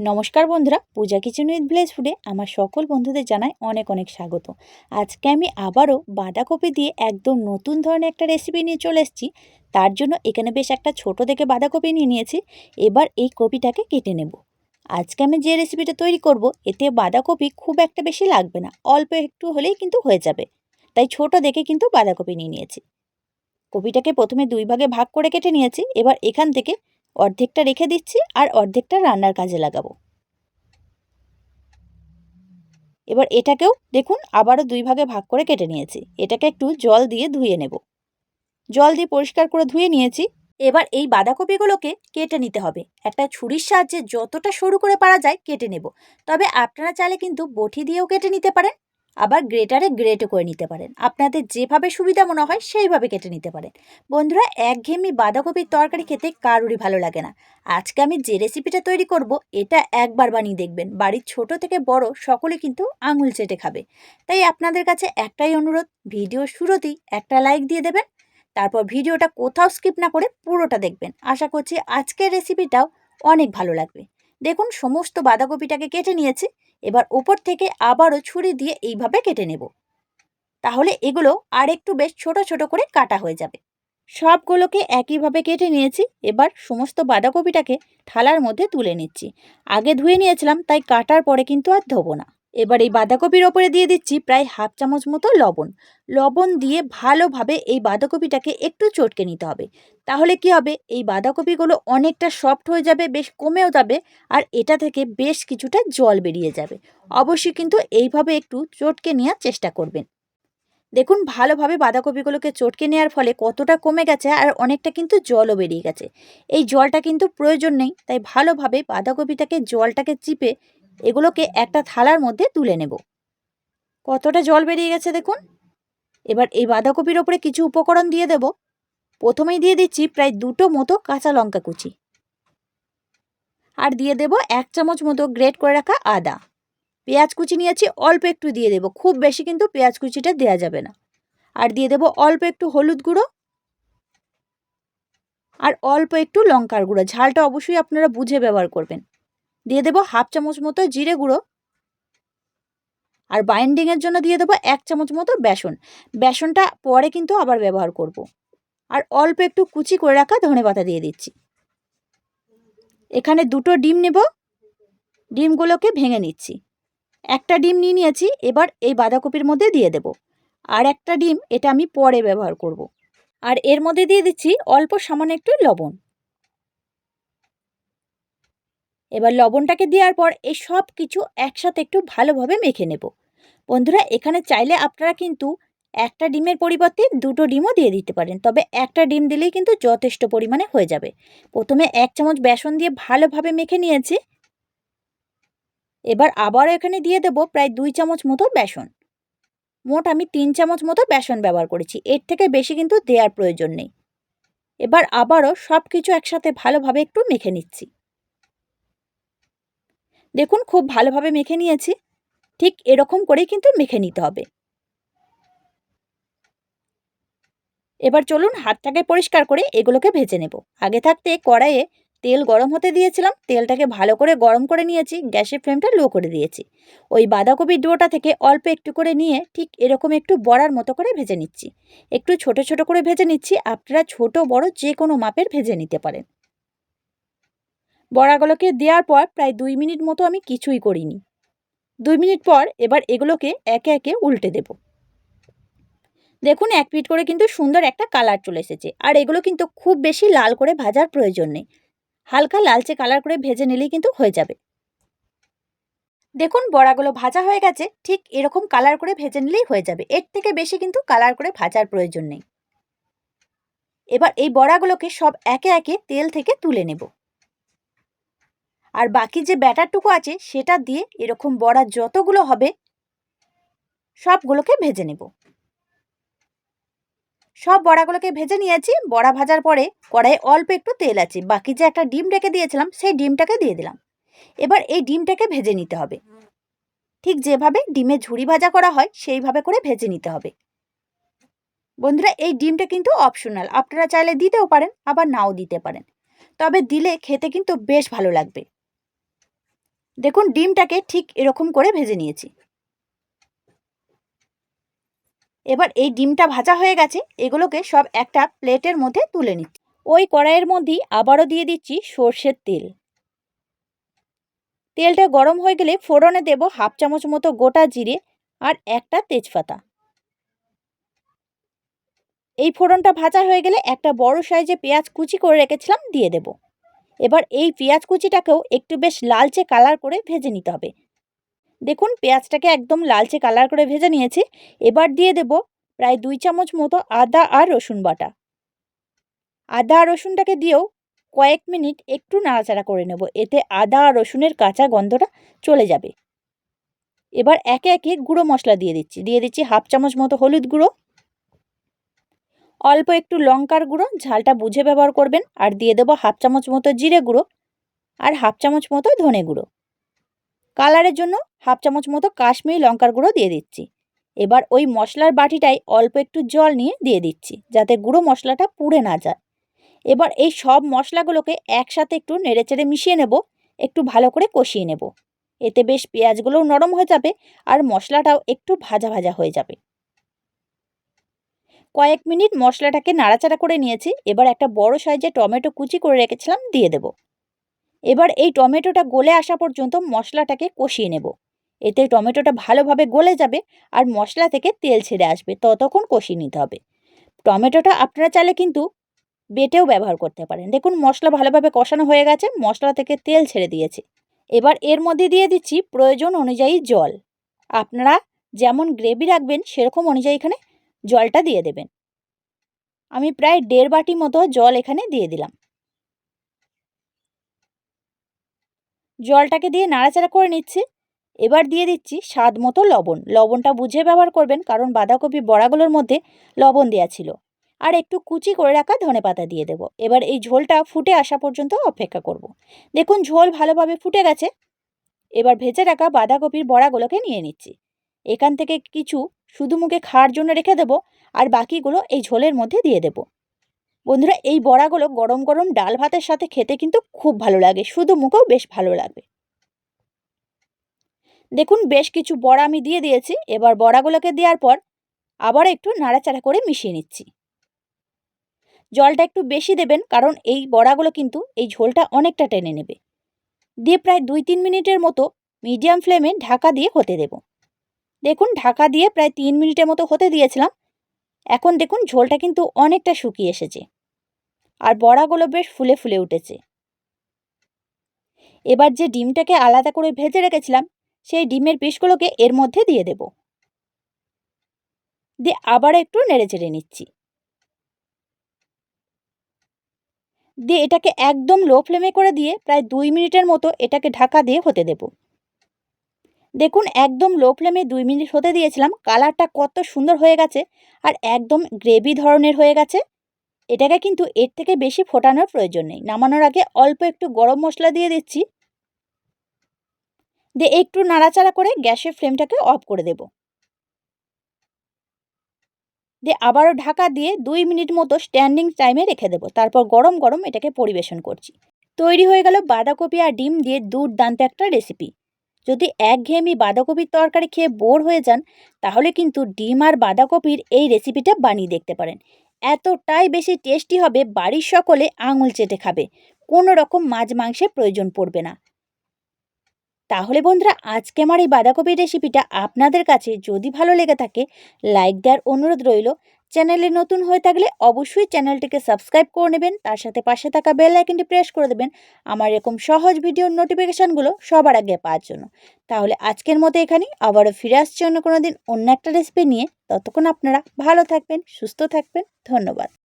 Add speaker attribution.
Speaker 1: নমস্কার বন্ধুরা, পূজা kitchen with village ফুডে আমার সকল বন্ধুদের জানাই অনেক অনেক স্বাগত। আজকে আমি আবারও বাঁধাকপি দিয়ে একদম নতুন ধরনের একটা রেসিপি নিয়ে চলে এসেছি। তার জন্য এখানে বেশ একটা ছোট দেখে বাঁধাকপি নিয়ে নিয়েছি। এবার এই কপিটাকে কেটে নেব। আজকে আমি যে রেসিপিটা তৈরি করব, এতে বাঁধাকপি খুব একটা বেশি লাগবে না, অল্প একটু হলেই কিন্তু হয়ে যাবে। তাই ছোট দেখে কিন্তু বাঁধাকপি নিয়ে নিয়েছি। কপিটাকে প্রথমে দুই ভাগে ভাগ করে কেটে নিয়েছি। এবার এখান থেকে অর্ধেকটা রেখে দিচ্ছি আর অর্ধেকটা রান্নার কাজে লাগাবো। এবার এটাকেও দেখুন আবারও দুই ভাগে ভাগ করে কেটে নিয়েছি। এটাকে একটু জল দিয়ে ধুয়ে নেব। জল দিয়ে পরিষ্কার করে ধুয়ে নিয়েছি। এবার এই বাঁধাকপিগুলোকে কেটে নিতে হবে। একটা ছুরির সাহায্যে যতটা সরু করে পারা যায় কেটে নেব। তবে আপনারা চাইলে কিন্তু বটি দিয়েও কেটে নিতে পারেন। আবার গ্রেটারে গ্রেটও করে নিতে পারেন। আপনাদের যেভাবে সুবিধা মনে হয় সেইভাবে কেটে নিতে পারেন। বন্ধুরা, একঘেয়েমি বাঁধাকপির তরকারি খেতে কারুরই ভালো লাগে না। আজকে আমি যে রেসিপিটা তৈরি করব, এটা একবার বানিয়ে দেখবেন। বাড়ির ছোট থেকে বড় সকলে কিন্তু আঙুল চেটে খাবে। তাই আপনাদের কাছে একটাই অনুরোধ ভিডিও শুরুতেই একটা লাইক দিয়ে দেবেন, তারপর ভিডিওটা কোথাও স্কিপ না করে পুরোটা দেখবেন। আশা করছি আজকের রেসিপিটাও অনেক ভালো লাগবে। দেখুন, সমস্ত বাঁধাকপিটাকে কেটে নিয়েছি। এবার ওপর থেকে আবারও ছুরি দিয়ে এইভাবে কেটে নেব। তাহলে এগুলো আর একটু বেশ ছোট ছোট করে কাটা হয়ে যাবে। সবগুলোকে একইভাবে কেটে নিয়েছি। এবার সমস্ত বাঁধাকপিটাকে থালার মধ্যে তুলে নিচ্ছি। আগে ধুয়ে নিয়েছিলাম, তাই কাটার পরে কিন্তু আর ধোবো না। এবার এই বাঁধাকপির ওপরে দিয়ে দিচ্ছি প্রায় হাফ চামচ মতো লবণ। লবণ দিয়ে ভালোভাবে এই বাঁধাকপিটাকে একটু চটকে নিতে হবে। তাহলে কি হবে? এই বাঁধাকপিগুলো অনেকটা সফট হয়ে যাবে, বেশ কমেও যাবে আর এটা থেকে বেশ কিছুটা জল বেরিয়ে যাবে। অবশ্যই কিন্তু এইভাবে একটু চটকে নেওয়ার চেষ্টা করবেন। দেখুন, ভালোভাবে বাঁধাকপিগুলোকে চটকে নেওয়ার ফলে কতটা কমে গেছে আর অনেকটা কিন্তু জলও বেরিয়ে গেছে। এই জলটা কিন্তু প্রয়োজন নেই, তাই ভালোভাবে বাঁধাকপিটাকে জলটাকে চিপে এগুলোকে একটা থালার মধ্যে তুলে নেব। কতটা জল বেরিয়ে গেছে দেখুন। এবার এই বাঁধাকপির ওপরে কিছু উপকরণ দিয়ে দেব। প্রথমেই দিয়ে দিচ্ছি প্রায় দুটো মতো কাঁচা লঙ্কা কুচি। আর দিয়ে দেব এক চামচ মতো গ্রেট করে রাখা আদা। পেঁয়াজ কুচি নিয়েছি, অল্প একটু দিয়ে দেব। খুব বেশি কিন্তু পেঁয়াজ কুচিটা দেওয়া যাবে না। আর দিয়ে দেব অল্প একটু হলুদ গুঁড়ো। আর অল্প একটু লঙ্কার গুঁড়ো। ঝালটা অবশ্যই আপনারা বুঝে ব্যবহার করবেন। দিয়ে দেবো হাফ চামচ মতো জিরে গুঁড়ো। আর বাইন্ডিংয়ের জন্য দিয়ে দেবো এক চামচ মতো বেসন। বেসনটা পরে কিন্তু আবার ব্যবহার করব। আর অল্প একটু কুচি করে রাখা ধনে পাতা দিয়ে দিচ্ছি। এখানে দুটো ডিম নেব। ডিমগুলোকে ভেঙে নিচ্ছি। একটা ডিম নিয়ে নিয়েছি, এবার এই বাঁধাকপির মধ্যে দিয়ে দেব। আর একটা ডিম, এটা আমি পরে ব্যবহার করব। আর এর মধ্যে দিয়ে দিচ্ছি অল্প সামান্য একটু লবণ। এবার লবণটাকে দেওয়ার পর এই সব কিছু একসাথে একটু ভালোভাবে মেখে নেব। বন্ধুরা, এখানে চাইলে আপনারা কিন্তু একটা ডিমের পরিবর্তে দুটো ডিমও দিয়ে দিতে পারেন, তবে একটা ডিম দিলেই কিন্তু যথেষ্ট পরিমাণে হয়ে যাবে। প্রথমে এক চামচ বেসন দিয়ে ভালোভাবে মেখে নিয়েছি। এবার আবারও এখানে দিয়ে দেব প্রায় দুই চামচ মতো বেসন। মোট আমি তিন চামচ মতো বেসন ব্যবহার করেছি, এর থেকে বেশি কিন্তু দেওয়ার প্রয়োজন নেই। এবার আবারও সব কিছু একসাথে ভালোভাবে একটু মেখে নিচ্ছি। দেখুন, খুব ভালোভাবে মেখে নিয়েছি। ঠিক এরকম করেই কিন্তু মেখে নিতে হবে। এবার চলুন হাতটাকে পরিষ্কার করে এগুলোকে ভেজে নেব। আগে থাকতে কড়াইয়ে তেল গরম হতে দিয়েছিলাম। তেলটাকে ভালো করে গরম করে নিয়েছি। গ্যাসের ফ্লেমটা লো করে দিয়েছি। ওই বাঁধাকপির ডোটা থেকে অল্প একটু করে নিয়ে ঠিক এরকম একটু বড়ার মতো করে ভেজে নিচ্ছি। একটু ছোট ছোট করে ভেজে নিচ্ছি। আপনারা ছোট, বড় যে কোনো মাপের ভেজে নিতে পারেন। বড়াগুলোকে দেওয়ার পর প্রায় দুই মিনিট মতো আমি কিছুই করিনি। দুই মিনিট পর এবার এগুলোকে একে একে উল্টে দেব। দেখুন, এক পিট করে কিন্তু সুন্দর একটা কালার চলে এসেছে। আর এগুলো কিন্তু খুব বেশি লাল করে ভাজার প্রয়োজন নেই। হালকা লালচে কালার করে ভেজে নিলেই কিন্তু হয়ে যাবে। দেখুন বড়াগুলো ভাজা হয়ে গেছে। ঠিক এরকম কালার করে ভেজে নিলেই হয়ে যাবে। এর থেকে বেশি কিন্তু কালার করে ভাজার প্রয়োজন নেই। এবার এই বড়াগুলোকে সব একে একে তেল থেকে তুলে নেব। আর বাকি যে ব্যাটারটুকু আছে সেটা দিয়ে এরকম বড়া যতগুলো হবে, সবগুলোকে ভেজে নেব। সব বড়াগুলোকে ভেজে নিয়েছি। বড়া ভাজার পরে কড়াইয়ে অল্প একটু তেল আছে। বাকি যে একটা ডিম রেখে দিয়েছিলাম, সেই ডিমটাকে দিয়ে দিলাম। এবার এই ডিমটাকে ভেজে নিতে হবে। ঠিক যেভাবে ডিমে ঝুড়ি ভাজা করা হয়, সেইভাবে করে ভেজে নিতে হবে। বন্ধুরা, এই ডিমটা কিন্তু অপশনাল আপনারা চাইলে দিতেও পারেন, আবার নাও দিতে পারেন। তবে দিলে খেতে কিন্তু বেশ ভালো লাগবে। দেখুন, ডিমটাকে ঠিক এরকম করে ভেজে নিয়েছি। এবার এই ডিমটা ভাজা হয়ে গেছে, এগুলোকে সব একটা প্লেটের মধ্যে তুলে নিচ্ছি। ওই কড়াইয়ের মধ্যেই আবারও দিয়ে দিচ্ছি সর্ষের তেল। তেলটা গরম হয়ে গেলে ফোড়নে দেব হাফ চামচ মতো গোটা জিরে আর একটা তেজপাতা। এই ফোড়নটা ভাজা হয়ে গেলে একটা বড় সাইজে পেঁয়াজ কুচি করে রেখেছিলাম, দিয়ে দেব। এবার এই পেঁয়াজ কুচিটাকেও একটু বেশ লালচে কালার করে ভেজে নিতে হবে। দেখুন, পেঁয়াজটাকে একদম লালচে কালার করে ভেজে নিয়েছি। এবার দিয়ে দেব প্রায় দুই চামচ মতো আদা আর রসুন বাটা। আদা আর রসুনটাকে দিয়েও কয়েক মিনিট একটু নাড়াচাড়া করে নেব। এতে আদা আর রসুনের কাঁচা গন্ধটা চলে যাবে। এবার একে একে গুঁড়ো মশলা দিয়ে দিচ্ছি। দিয়ে দিচ্ছি হাফ চামচ মতো হলুদ গুঁড়ো। অল্প একটু লঙ্কার গুঁড়ো, ঝালটা বুঝে ব্যবহার করবেন, আর দিয়ে দেবো হাফ চামচ মতো জিরে গুঁড়ো আর হাফ চামচ মতো ধনে গুঁড়ো। কালারের জন্য হাফ চামচ মতো কাশ্মীরি লঙ্কার গুঁড়ো দিয়ে দিচ্ছি। এবার ওই মশলার বাটিটায় অল্প একটু জল নিয়ে দিয়ে দিচ্ছি, যাতে গুঁড়ো মশলাটা পুড়ে না যায়। এবার এই সব মশলাগুলোকে একসাথে একটু নেড়েচেড়ে মিশিয়ে নেব, একটু ভালো করে কষিয়ে নেব। এতে বেশ পেঁয়াজগুলোও নরম হয়ে যাবে, আর মশলাটাও একটু ভাজা ভাজা হয়ে যাবে। কয়েক মিনিট মশলাটাকে নাড়াচাড়া করে নিয়েছি। এবার একটা বড় সাইজে টমেটো কুচি করে রেখেছিলাম, দিয়ে দেব। এবার এই টমেটোটা গলে আসা পর্যন্ত মশলাটাকে কষিয়ে নেব। এতে টমেটোটা ভালোভাবে গলে যাবে আর মশলা থেকে তেল ছেড়ে আসবে, ততক্ষণ কষিয়ে নিতে হবে। টমেটোটা আপনারা চাইলে কিন্তু বেটেও ব্যবহার করতে পারেন। দেখুন, মশলা ভালোভাবে কষানো হয়ে গেছে, মশলা থেকে তেল ছেড়ে দিয়েছে। এবার এর মধ্যে দিয়ে দিচ্ছি প্রয়োজন অনুযায়ী জল। আপনারা যেমন গ্রেভি রাখবেন, সেরকম অনুযায়ী এখানে জলটা দিয়ে দেবেন। আমি প্রায় দেড় বাটি মতো জল এখানে দিয়ে দিলাম। জলটাকে দিয়ে নাড়াচাড়া করে নিচ্ছি। এবার দিয়ে দিচ্ছি স্বাদ মতো লবণ। লবণটা বুঝে ব্যবহার করবেন কারণ বাঁধাকপি বড়াগুলোর মধ্যে লবণ দেওয়া ছিল। আর একটু কুচি করে রাখা ধনে পাতা দিয়ে দেবো। এবার এই ঝোলটা ফুটে আসা পর্যন্ত অপেক্ষা করব। দেখুন ঝোল ভালোভাবে ফুটে গেছে। এবার ভেজে রাখা বাঁধাকপির বড়াগুলোকে নিয়ে নিচ্ছি। এখান থেকে কিছু শুধু মুখে খাওয়ার জন্য রেখে দেবো আর বাকিগুলো এই ঝোলের মধ্যে দিয়ে দেব। বন্ধুরা, এই বড়াগুলো গরম গরম ডাল ভাতের সাথে খেতে কিন্তু খুব ভালো লাগে। শুধু মুখেও বেশ ভালো লাগবে। দেখুন, বেশ কিছু বড়া আমি দিয়ে দিয়েছি। এবার বড়াগুলোকে দেওয়ার পর আবার একটু নাড়াচাড়া করে মিশিয়ে নিচ্ছি। জলটা একটু বেশি দেবেন, কারণ এই বড়াগুলো কিন্তু এই ঝোলটা অনেকটা টেনে নেবে। দিয়ে প্রায় দুই তিন মিনিটের মতো মিডিয়াম ফ্লেমে ঢাকা দিয়ে হতে দেব। দেখুন, ঢাকা দিয়ে প্রায় তিন মিনিটের মতো হতে দিয়েছিলাম। এখন দেখুন, ঝোলটা কিন্তু অনেকটা শুকিয়ে এসেছে। আর বড়াগুলো বেশ ফুলে ফুলে উঠেছে। এবার যে ডিমটাকে আলাদা করে ভেজে রেখেছিলাম, সেই ডিমের পিসগুলোকে এর মধ্যে দিয়ে দেব। দিয়ে আবার একটু নেড়ে চেড়ে নিচ্ছি। দিয়ে এটাকে একদম লো ফ্লেমে করে দিয়ে প্রায় দুই মিনিটের মতো এটাকে ঢাকা দিয়ে হতে দেব। দেখুন, একদম লো ফ্লেমে দুই মিনিট হতে দিয়েছিলাম। কালারটা কত সুন্দর হয়ে গেছে আর একদম গ্রেভি ধরনের হয়ে গেছে। এটাকে কিন্তু এর থেকে বেশি ফোটানোর প্রয়োজন নেই। নামানোর আগে অল্প একটু গরম মশলা দিয়ে দিচ্ছি। দিয়ে একটু নাড়াচাড়া করে গ্যাসের ফ্লেমটাকে অফ করে দেব। দিয়ে আবারও ঢাকা দিয়ে দুই মিনিট মতো স্ট্যান্ডিং টাইমে রেখে দেবো। তারপর গরম গরম এটাকে পরিবেশন করছি। তৈরি হয়ে গেল বাঁধাকপি আর ডিম দিয়ে দুর্দান্ত একটা রেসিপি যদি একঘেয়েমি বাঁধাকপির তরকারি খেয়ে বোর হয়ে যান, তাহলে কিন্তু ডিম আর বাঁধাকপির এই রেসিপিটা বানিয়ে দেখতে পারেন। এতটাই বেশি টেস্টি হবে বাড়ির সকলে আঙুল চেটে খাবে কোনো রকম মাছ মাংসের প্রয়োজন পড়বে না। তাহলে বন্ধুরা, আজকে আমার এই বাঁধাকপির রেসিপিটা আপনাদের কাছে যদি ভালো লেগে থাকে, লাইক দেওয়ার অনুরোধ রইল। চ্যানেলে নতুন হয়ে থাকলে অবশ্যই চ্যানেলটিকে সাবস্ক্রাইব করে নেবেন, তার সাথে পাশে থাকা বেল আইকনটি প্রেস করে দেবেন। আমার এরকম সহজ ভিডিওর নোটিফিকেশানগুলো সবার আগে পাওয়ার জন্য। তাহলে আজকের মতো এখানেই, আবারও ফিরে আসছি অন্য কোনো দিন অন্য একটা রেসিপি নিয়ে। ততক্ষণ আপনারা ভালো থাকবেন, সুস্থ থাকবেন, ধন্যবাদ।